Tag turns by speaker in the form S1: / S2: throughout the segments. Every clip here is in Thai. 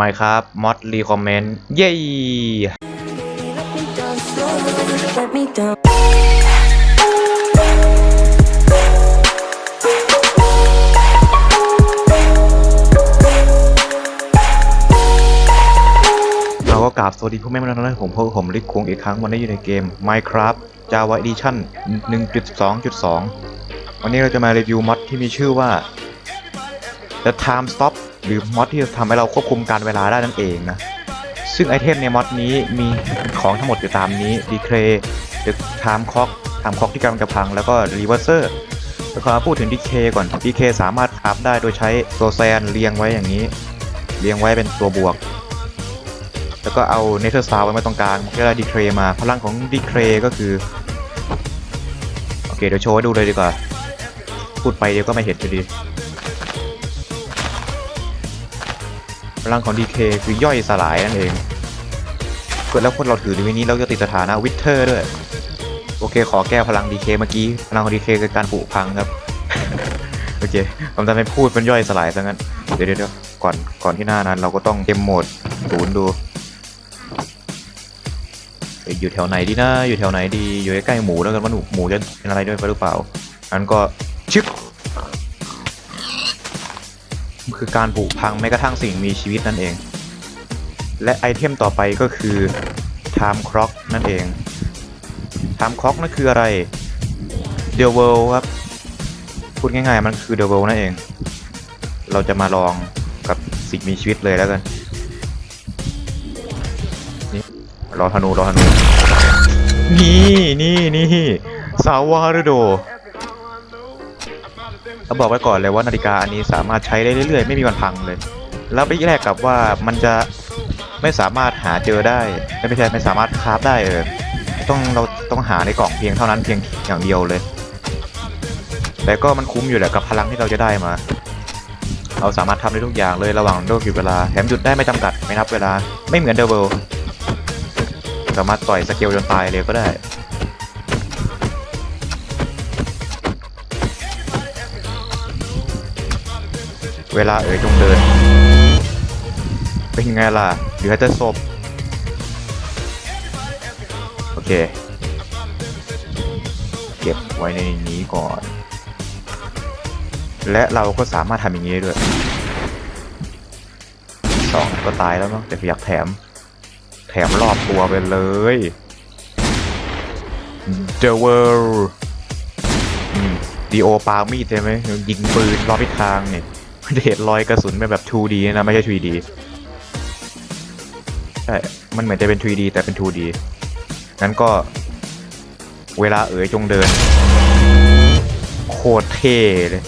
S1: ไม่ครับมอดรีคอมเมนต์เย้
S2: Let me down.
S1: เราก็กราบสวัสดีผู้แม่มาแล้วนะผมพบกับผมลิกคงอีกครั้งวันนี้อยู่ในเกม Minecraft Java Edition 1.2.2 วันนี้เราจะมารีวิวมอดที่มีชื่อว่า The Time Stop หรือมอดที่จะทำให้เราควบคุมการเวลาได้นั่นเองนะ ซึ่งไอเทมในมอดนี้มีของทั้งหมดอยู่ตามนี้ Decay The Time Clock Time Clock ที่กำลังจะพังแล้วก็ Reverser แล้วก็มาพูดถึง Decay ก่อน Decay สามารถคราฟได้โดยใช้โซแซนเรียงไว้อย่างนี้ เรียงไว้เป็นตัวบวก แล้วก็เอาเนเธอร์ซาวไว้มาตรงกลางก็ได้ดีเครมาพลังของดีเครก็คือโอเคเดี๋ยวโชว์ให้ดูเลยดีกว่า พูดไปเดี๋ยวก็ไม่เห็นอยู่ดี ลังของดีเคคือย่อยสลายนั่นเองเกิดแล้วคนเราถือในวันนี้เราจะติดสถานะวิเทอร์ด้วย โอเค ขอแก้พลังดีเคเมื่อกี้ พลังของดีเคคือการผุพังครับ โอเคผมจะไม่พูดเป็นย่อยสลายซะงั้น เดี๋ยวเดี๋ยวก่อนก่อนที่หน้านั้นเราก็ต้องเต็มโหมดศูนย์ดู อยู่แถวไหนดีนะ อยู่แถวไหนดี อยู่ใกล้ๆหมูแล้วกันว่าหนูหมูจะเป็นอะไรด้วยหรือเปล่าอันก็ชึบมัน คือการผุพังแม้กระทั่งสิ่งมีชีวิตนั่นเอง และไอเทมต่อไปก็คือ time clock นั่นเอง time clock นั่นคืออะไร the world ครับ พูดง่ายๆ มันคือ the world นั่นเอง เราจะมาลองกับสิ่งมีชีวิตเลยแล้วกันรอธนูรอธนูนี่นี่นี่ซาวารุโด เราบอกไว้ก่อนเลยว่านาฬิกาอันนี้สามารถใช้ได้เรื่อยๆ ไม่มีวันพังเลย แล้วไปแรกกับว่ามันจะไม่สามารถหาเจอได้ไม่ใช่ไม่สามารถคราฟได้เออต้องเราต้องหาในกล่องเพียงเท่านั้นเพียงอย่างเดียวเลย แต่ก็มันคุ้มอยู่แหละกับพลังที่เราจะได้มา เราสามารถทำได้ทุกอย่างเลยระหว่างโดกิเวลาแถมหยุดได้ไม่จำกัดไม่นับเวลาไม่เหมือนเดอะเวลสามารถต่อยสเกลจนตายเลยก็ได้ เวลาเอ๋ยจงเดิน เป็นไงล่ะ เหลือแต่ศพ โอเค เก็บไว้ในนี้ก่อน และเราก็สามารถทำอย่างนี้ได้ด้วยสองก็ตายแล้วเนาะแต่อยากแถม แถมรอบตัวไปเลย The World ดีโอปามีดใช่ไหมยิงปืนรอบทิศทางเนี่ย เดชลอยกระสุนเป็นแบบ 2D นะไม่ใช่ 3D ใช่ มันเหมือนจะเป็น 3D แต่เป็น 2D งั้นก็เวลาเอ๋ยจงเดิน โคตรเท่เลย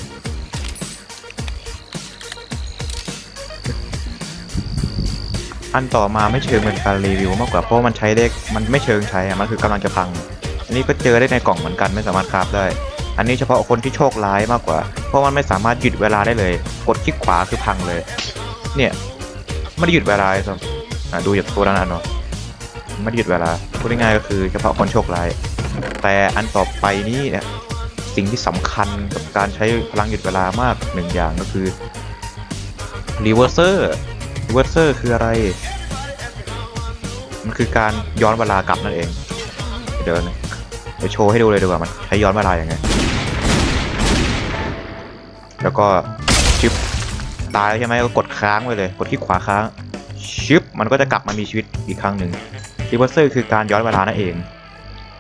S1: อันต่อมาไม่เชิงเป็นการรีวิวมากกว่าเพราะมันใช้เลขมันไม่เชิงใช้อะมันคือกำลังจะพัง อันนี้ก็เจอได้ในกล่องเหมือนกันไม่สามารถคราฟได้ อันนี้เฉพาะคนที่โชคร้ายมากกว่า เพราะมันไม่สามารถหยุดเวลาได้เลย กดคลิกขวาคือพังเลย เนี่ยไม่ได้หยุดเวลาเลยซ้ำอะดูจากตัวนั้นอะเนาะไม่ได้หยุดเวลาพูดง่ายๆก็คือเฉพาะคนโชคร้าย แต่อันต่อไปนี้เนี่ยสิ่งที่สำคัญกับการใช้พลังหยุดเวลามากหนึ่งอย่างก็คือ reverser reverser คืออะไร มันคือการย้อนเวลากลับนั่นเอง เดี๋ยวนะเดี๋ยวโชว์ให้ดูเลยดีกว่ามันใช้ย้อนเวลาอย่างไง แล้วก็ชิปตายใช่ไหมก็กดค้างไว้เลย กดที่ขวาค้างชิปมันก็จะกลับมามีชีวิตอีกครั้งหนึ่งรีเวอร์เซอร์คือการย้อนเวลานั่นเอง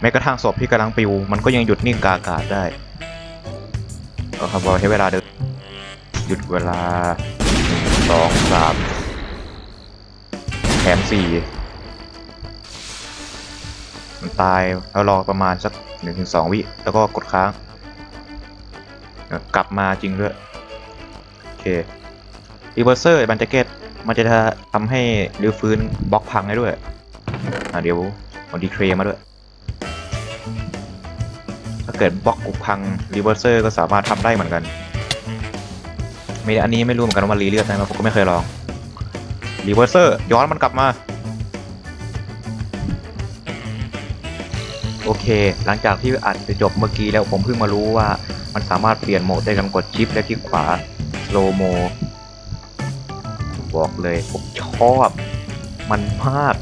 S1: แม้กระทั่งศพที่กำลังปิว มันก็ยังหยุดนิ่งกาอากาศได้ก็ครับบอกให้เวลาเดินหยุดเวลาหนึ่งสองสามแถมสี่มันตายแล้วรอประมาณสักหนึ่งถึงสองวิ แล้วก็กดค้าง กลับมาจริงด้วย โอเครีเวอร์เซอร์บันเจเกตมันจะทำให้รื้อฟื้นบล็อกพังได้ด้วย อะเดี๋ยวเอาดีเครมาด้วย ถ้าเกิดบล็อกกุพังรีเวอร์เซอร์ก็สามารถทำได้เหมือนกันไม่อันนี้ไม่รู้เหมือนกันว่ารีเลือดนะผมก็ไม่เคยลองรีเวอร์เซอร์ย้อนมันกลับมา โอเค หลังจากที่อัดไปจบเมื่อกี้แล้วผมเพิ่งมารู้ว่า มันสามารถเปลี่ยนโหมดได้กำกดชิปและคลิกขวา slow mo บอกเลยผมชอบมันมาก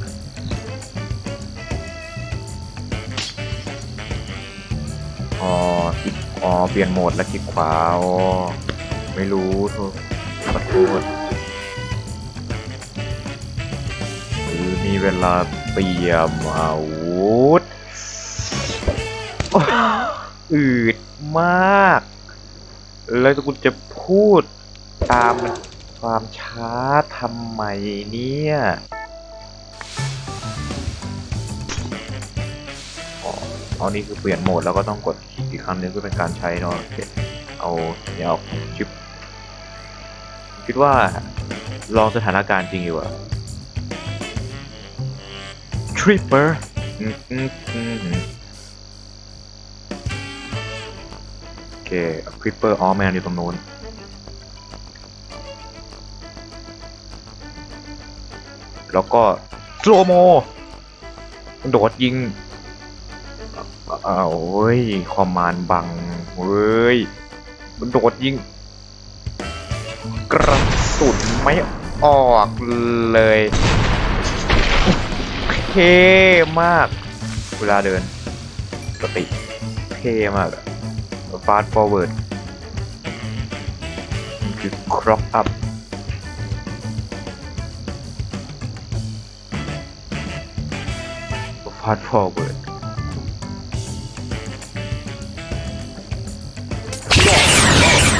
S1: อ๋อคลิกอ๋อเปลี่ยนโหมดแล้วคลิกขวาอ๋อไม่รู้โทษขอโทษหรือมีเวลาเตรียมอาวุธ อืดมาก แล้วกูจะพูดตามความช้าทำไมเนี่ยอ๋อเอานี่คือเปลี่ยนโหมดแล้วก็ต้องกดอีกครั้งนึงเพื่อเป็นการใช้เนาะโอเคเอาเนี่ยเอาชิป คิดว่าลองสถานการณ์จริงอยู่อะทริปเปอร์ เคคริปเปอร์อ๋อแมนอยู่ตรงนู้นแล้วก็สโลโม โดดยิงอ้าเว้ยคอมมานบังเว้ยมันโดดยิง กระสุนไม่ออกเลย เท่มาก เวลาเดินปกติ เท่มาก ฟาสต์ฟอร์เวิร์ดคือครอปอัพฟาสต์ฟอร์เวิร์ด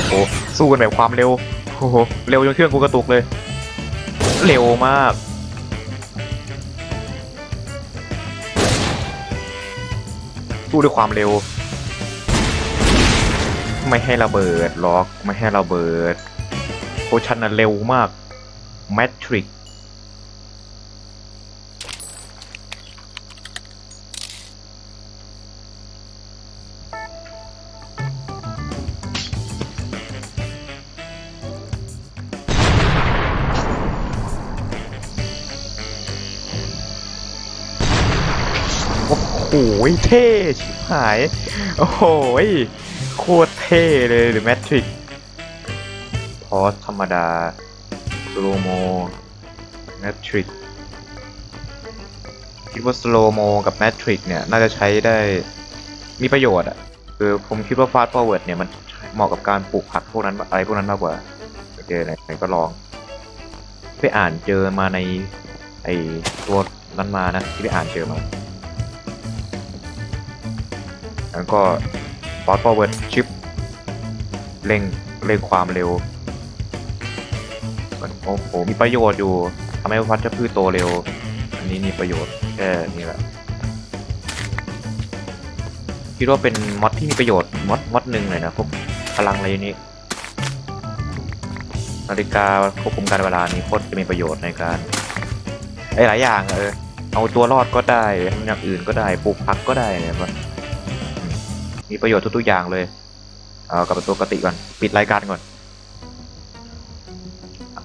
S1: โอ้สู้กันแบบความเร็วโอ้โหเร็วจนเครื่องกูกระตุกเลย เร็วมากสู้ด้วยความเร็ว ไม่ให้ระเบิดล็อกไม่ให้ระเบิดโคชันน่ะเร็วมากแมทริกโอ้โหเท่ชิบหาย โอ้โห โคตรเท่เลยหรือแมทริกพอสธรรมดาสโลโมแมทริกคิดว่าสโลโมกับแมทริกเนี่ย น่าจะใช้ได้มีประโยชน์อะคือผมคิดว่าฟาสต์ฟอร์เวิร์ดเนี่ย มันเหมาะกับการปลูกผักพวกนั้นอะไรพวกนั้นมากกว่าโอเคไหนไหนก็ลอง ไปอ่านเจอมาใน ไอตัวนั้นมานะที่ไปอ่านเจอมา แล้วก็ fast forward shift เร่งเร่งความเร็วมันโอ้โหมีประโยชน์อยู่ทำให้วัชพืชโตเร็ว อันนี้มีประโยชน์แค่นี้แหละคิดว่าเป็นมอดที่มีประโยชน์มอดมอดหนึ่งเลยนะพวกพลังอะไรนี้นาฬิกาควบคุมการเวลานี้โคตรจะมีประโยชน์ในการไอ้หลายอย่างเออเอาตัวรอดก็ได้ทำอย่างอื่นก็ได้ปลูกผักก็ได้เนี่ย มันมีประโยชน์ทุกๆอย่างเลยเอากลับมาตัวปกติก่อน ปิดรายการก่อน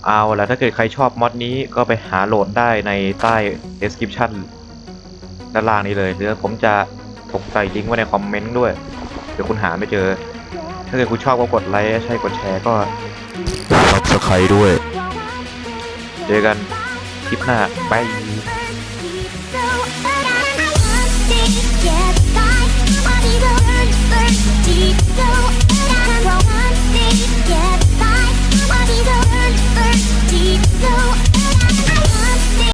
S1: เอาแล้วถ้าเกิดใครชอบมอดนี้ก็ไปหาโหลดได้ในใต้ description ด้านล่างนี้เลยหรือผมจะถกใส่ลิงก์ไว้ในคอมเมนต์ด้วย เดี๋ยวคุณหาไม่เจอ ถ้าเกิดคุณชอบก็กดไลค์ใช่กดแชร์ก็
S3: ซับสไครด้วย
S1: เจอกันคลิปหน้าบาย